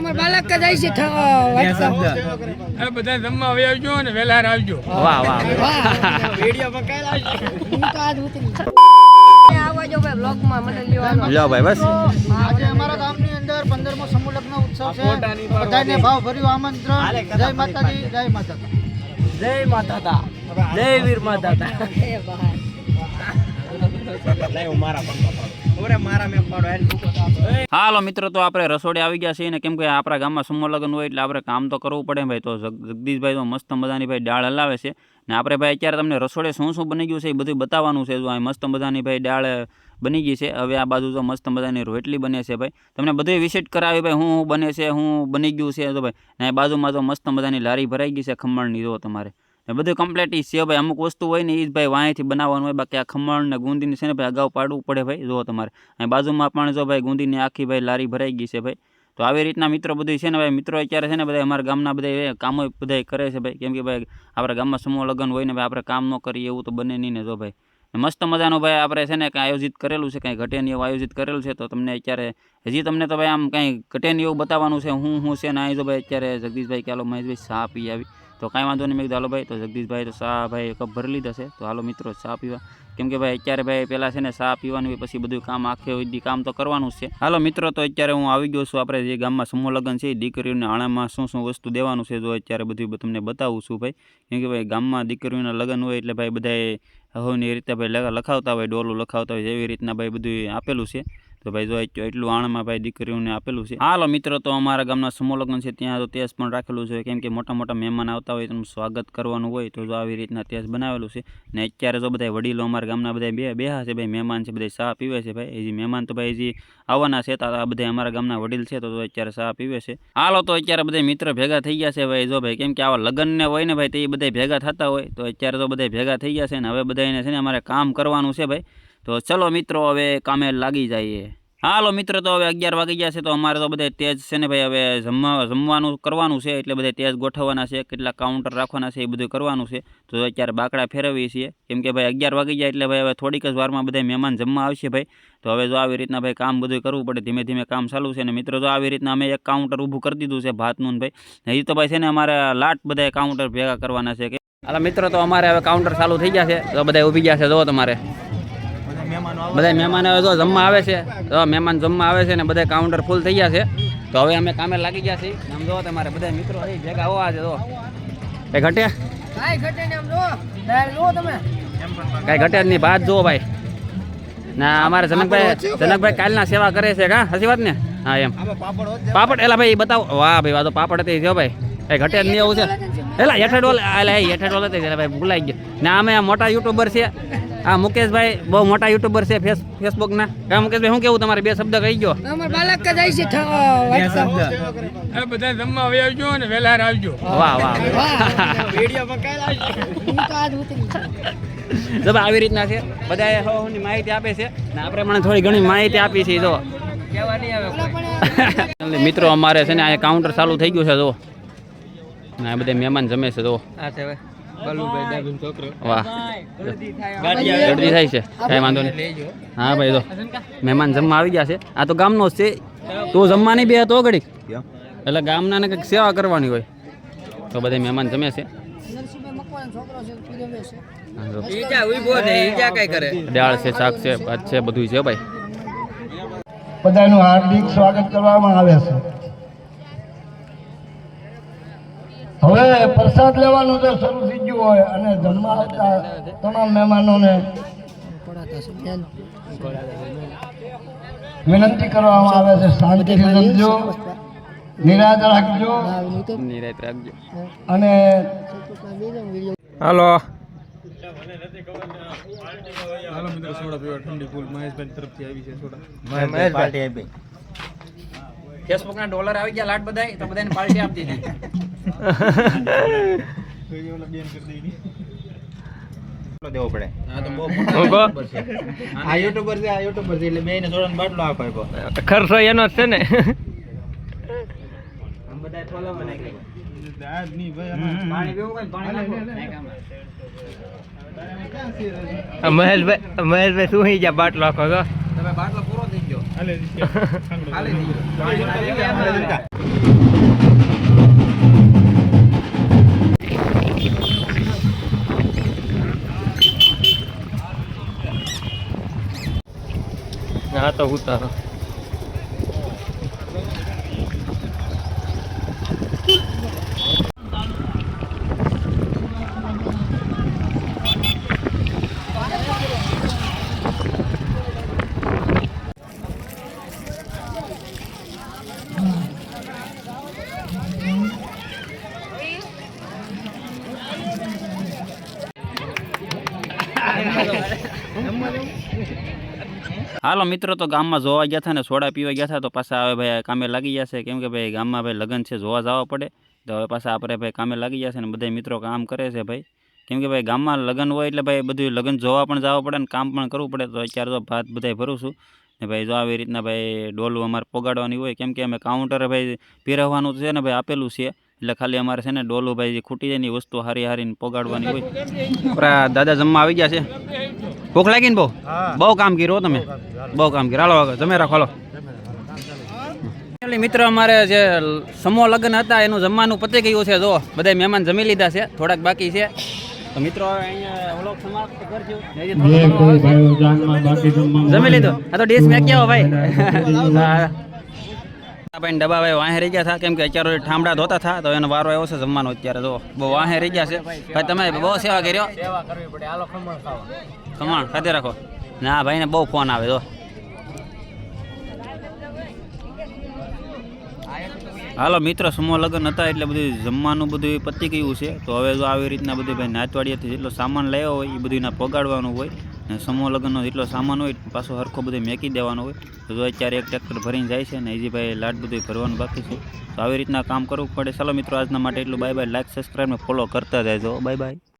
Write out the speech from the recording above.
અમાર બાલક કે જાય છે એ બધા જમવા આવી આવજો ને વેલા આવજો. વાહ વાહ હું તો આજ ઉતરી આવવા જો ભાઈ બ્લોગમાં મને લેવાનો લ્યો ભાઈ બસ. આજે અમારા ગામની અંદર પંદરમો સમૂહ લગ્ન ઉત્સવ છે. બધાને ભાવ ભર્યું આમંત્રણ. જય માતાજી જય વીર માતા એ ભાઈ. હાલો મિત્રો, તો આપણે રસોડે આવી ગયા છીએ ને કેમ કે આપણા ગામમાં સમૂહ લગ્ન હોય એટલે આપણે કામ તો કરવું પડે ભાઈ. તો જગદીશભાઈ તો મસ્ત મજાની ભાઈ દાળ હલાવે છે. ને આપણે ભાઈ અત્યારે તમને રસોડે શું શું બની ગયું છે એ બધું બતાવવાનું છે. જો આ મસ્ત મજાની ભાઈ દાળ બની ગઈ છે. હવે આ બાજુ તો મસ્ત મજાની રોટલી બને છે ભાઈ. તમને બધું વિઝિટ કરાવી ભાઈ હું બને છે, હું બની ગયું છે તો ભાઈ. ને બાજુમાં તો મસ્ત મજાની લારી ભરાઈ ગઈ છે ખમણની, જો તમારે. બધું કમ્પ્લીટ ઈ છે. ભાઈ, અમુક વસ્તુ હોય ને એ જ ભાઈ વાંયથી બનાવવાનું હોય. બાકી આ ખમણ ને ગુંદીને છે ને ભાઈ, અગાઉ પાડવું પડે ભાઈ. જો તમારે. અહીં બાજુમાં પણ જો ભાઈ ગુંદીની આખી ભાઈ લારી ભરાઈ ગઈ છે ભાઈ. તો આવી રીતના મિત્રો બધું છે ને ભાઈ, મિત્રો અત્યારે છે ને બધા અમારા ગામના બધા કામો બધા કરે છે ભાઈ. કેમ કે ભાઈ, આપણા ગામમાં સમૂહ લગ્ન હોય ને ભાઈ, આપણે કામ ન કરીએ એવું તો બને નહીં ને જો ભાઈ. મસ્ત મજાનું ભાઈ આપણે છે ને કાંઈ આયોજિત કરેલું છે, કાંઈ ઘટેન એવું આયોજિત કરેલું છે, તો તમને અત્યારે હજી તમને તો ભાઈ આમ કાંઈ ઘટેન એવું બતાવવાનું છે, હું હું છે ને અહીં જો ભાઈ અત્યારે જગદીશભાઈ હાલો મહેશભાઈ, ચા પી આવી. તો કાંઈ વાંધો નહીં. મેં કીધું, હાલો ભાઈ. તો જગદીશભાઈ તો ચા ભાઈ કપ ભરી લીધા છે. તો હાલો મિત્રો, ચા પીવા. કેમ કે ભાઈ અત્યારે ભાઈ પહેલાં છે ને ચા પીવાનું પછી બધું કામ આખે સુધી કામ તો કરવાનું છે. હાલો મિત્રો, તો અત્યારે હું આવી ગયો છું. આપણે જે ગામમાં સમૂહ લગ્ન છે દીકરીઓને આણામાં શું શું વસ્તુ દેવાનું છે, જો અત્યારે બધું તમને બતાવું છું ભાઈ. કેમ કે ભાઈ ગામમાં દીકરીઓના લગ્ન હોય એટલે ભાઈ બધાએ હવની રીતે ભાઈ લખાવતા હોય, ડોલું લખાવતા હોય જેવી રીતના ભાઈ બધું આપેલું છે. તો ભાઈ જો એટલું- આણમાં ભાઈ દીકરીઓને આપેલું છે. હાલો મિત્રો, તો અમારા ગામના સમોલગ્ન છે, ત્યાં તો તેજ પણ રાખેલું છે. કેમ કે મોટા મોટા મહેમાન આવતા હોય તેનું સ્વાગત કરવાનું હોય, તો જો આવી રીતના તેજ બનાવેલું છે. ને અત્યારે જો બધા વડીલો અમારા ગામના બધા બે બેહા છે, ભાઈ મહેમાન છે બધા ચા પીવે છે, ભાઈ. હજી મહેમાન તો ભાઈ હજી આવવાના છે, તો આ બધા અમારા ગામના વડીલ છે, તો અત્યારે ચા પીવે છે. હાલો, તો અત્યારે બધા મિત્ર ભેગા થઈ ગયા છે, ભાઈ. જો ભાઈ, કેમ કે આવા લગ્નને હોય ને ભાઈ, તો બધા ભેગા થતા હોય. તો અત્યારે તો બધા ભેગા થઈ ગયા છે, ને હવે બધાને છે ને અમારે કામ કરવાનું છે, ભાઈ. તો ચલો મિત્રો, હવે કામે લાગી જઈએ. હાલો મિત્રો, તો હવે અગિયાર વાગી ગયા છે, તો અમારે તો બધા તેજ છે ને ભાઈ, હવે જમવા, જમવાનું કરવાનું છે, એટલે બધા તેજ ગોઠવવાના છે, કેટલા કાઉન્ટર રાખવાના છે, એ બધું કરવાનું છે. તો અત્યારે બાકડા ફેરવીએ છીએ. કેમ કે ભાઈ, અગિયાર વાગી જાય એટલે ભાઈ, હવે થોડીક જ વારમાં બધા મહેમાન જમવા આવશે ભાઈ. તો હવે જો આવી રીતના ભાઈ કામ બધું કરવું પડે, ધીમે ધીમે કામ ચાલુ છે ને મિત્રો, જો આવી રીતના અમે એક કાઉન્ટર ઊભું કરી દીધું છે ભાતનું ભાઈ. હજી તો ભાઈ છે ને અમારે લાટ બધા કાઉન્ટર ભેગા કરવાના છે કે હાલો મિત્રો, તો અમારે હવે કાઉન્ટર ચાલુ થઈ ગયા છે. તો બધા ઊભી ગયા છે જો તમારે. બધા મહેમાન હવે જો જમવા આવે છે. તો મહેમાન જમવા આવે છે ને બધા કાઉન્ટર ફૂલ થઈ ગયા છે. તો હવે અમે કામે લાગી ગયા છીએ. આમ જો તમારે બધા મિત્રો અહીં ભેગા હોવા છે તો એ ઘટે? કાંઈ ઘટે જો નહીં ભાત જુઓ ભાઈ. ના અમારે જનકભાઈ જનકભાઈ કાલના સેવા કરે છે કા? સાચી વાત ને? હા એમ. પાપડ એલા ભાઈ બતાવો. વાહ ભાઈ વાહ તો પાપડ હતી જો ભાઈ. એ ઘટે જ નહીં એવું છે. એલા હેઠે ડોલ એલા હેઠે ડોલ હતી ભાઈ ભૂલાઈ ગયો. ને અમે આ મોટા યુટ્યુબર છે. આ મુકેશભાઈ બહુ મોટા યુટ્યુબર છે ફેસ ફેસબુકના હા મુકેશભાઈ શું કેવું તમારે? બે શબ્દ કહી ગયો અમાર બાલક કે જાય છે એ બધા જમવા આવી આવજો અને વહેલા આવજો. વાહ વાહ હું તો આજ ઉતરી જો આવી રીતના છે? બધા હવાની માહિતી આપે છે? ને આપણે પણ થોડી ઘણી માહિતી આપી છે જો. મિત્રો અમારે છે ને આ કાઉન્ટર ચાલુ થઈ ગયું છે જો. ને આ બધા મહેમાન જમે છે જો. આ છે છોકરો વાહ. જલ્દી થાય. છે. કાંઈ વાંધો નહીં. હા ભાઈ તો મહેમાન જમવા આવી ગયા છે. આ તો ગામનો જ છે. તું જમવા નહીં બે તો ઘડીક? એટલે ગામના ને કંઈક સેવા કરવાની હોય. તો બધા મહેમાન જમે છે. દાળ છે શાક છે ભાત છે બધું છે ભાઈ. બધાનું હાર્દિક સ્વાગત કરવામાં આવે છે. હવે પ્રસાદ લેવાનું તો શરૂ થઈ ગયું હોય અને જમવા આવતા તમામ મહેમાનોને વિનંતી કરવામાં આવે છે. શાંતિથી સમજો નિરાત રાખજો. નિરાત રાખજો અને હાલો. હાલો મિત્રો સોડા પીવા ઠંડી ફૂલ મહેશભાઈ. તરફથી આવી છે સોડા ફેસબુક ના ડોલર આવી ગયા લાટ બધાય તો બધાને પાર્ટી આપી દીધી. આ યુટ્યુબર છે આ યુટ્યુબર છે એટલે બેને સોડાનો બાટલો આપો ખર્ચો એનો જ છે ને મહેશભાઈ મહેશભાઈ શું ગયા. બાટલો આખો તો બાટલો પૂરો થઈ ગયો. હાલે તો ઉતારો હાલો મિત્રો, તો ગામમાં જોવા ગયા હતા ને સોડા પીવા ગયા હતા, તો પાછા હવે ભાઈ કામે લાગી જશે કેમ કે ભાઈ ગામમાં ભાઈ લગ્ન છે, જોવા જવા પડે. તો હવે પાછા આપણે ભાઈ કામે લાગી જશે ને બધા મિત્રો કામ કરે છે ભાઈ. કેમ કે ભાઈ ગામમાં લગ્ન હોય એટલે ભાઈ બધું લગ્ન જોવા પણ જવા પડે ને કામ પણ કરવું પડે. તો અત્યારે તો ભાત બધાય ભરું છું ને ભાઈ જો આવી રીતના ભાઈ ડોલું અમારે પોગાડવાની હોય, કેમ કે અમે કાઉન્ટરે ભાઈ પહેરવાનું છે ને ભાઈ આપેલું છે. એટલે ખાલી અમારે છે ને ડોલું ભાઈ જે ખૂટી જાય ને વસ્તુ હારી હારીને પોગાડવાની હોય. દાદા જમવા આવી ગયા છે. ભૂખ લાગી ને બહુ? બહુ કામ કર્યું હો તમે? બહુ કામ કર્યું હાલો. જમે રાખો હાલો. મિત્ર અમારે જે સમૂહ લગ્ન હતા એનું જમવાનું પતી ગયું છે. જો બધા મહેમાન જમી લીધા છે. થોડાક બાકી છે. તો મિત્રો અહીંયા સમાપ્ત કરજો. જમી લીધો. આ તો ડીશ મેં કેવો ભાઈ. ભાઈ ડબ્બા ભાઈ વાહે રહી ગયા હતા કેમ કે અત્યારે ઠામડા ધોતા હતા તો એનો વારો આવ્યો છે જમવાનો અત્યારે. તો બહુ વાહે રહી ગયા છે. ભાઈ તમે બહુ સેવા કર્યો ખમણ ખાતે રાખો. ના ભાઈને બહુ ફોન આવે તો હાલો મિત્ર, સમૂહ લગ્ન હતા એટલે બધું જમવાનું બધું પતી ગયું છે. તો હવે જો આવી રીતના બધું ભાઈ નાચવાડિયાથી જેટલો સામાન લાવ્યો હોય, એ બધું એના પગાડવાનું હોય ને સમૂહ લગ્નનો જેટલો સામાન હોય, પાછો હરખો બધું મેકી દેવાનો હોય, તો જો અત્યારે એક ટ્રેક્ટર ભરીને જાય છે ને ભાઈ લાડ બધું ભરવાનું બાકી છે. તો આવી રીતના કામ કરવું પડે. ચાલો મિત્રો, આજના માટે એટલું. બાય બાય લાઈક સબસ્ક્રાઈબ ને ફોલો કરતા જાય બાય બાય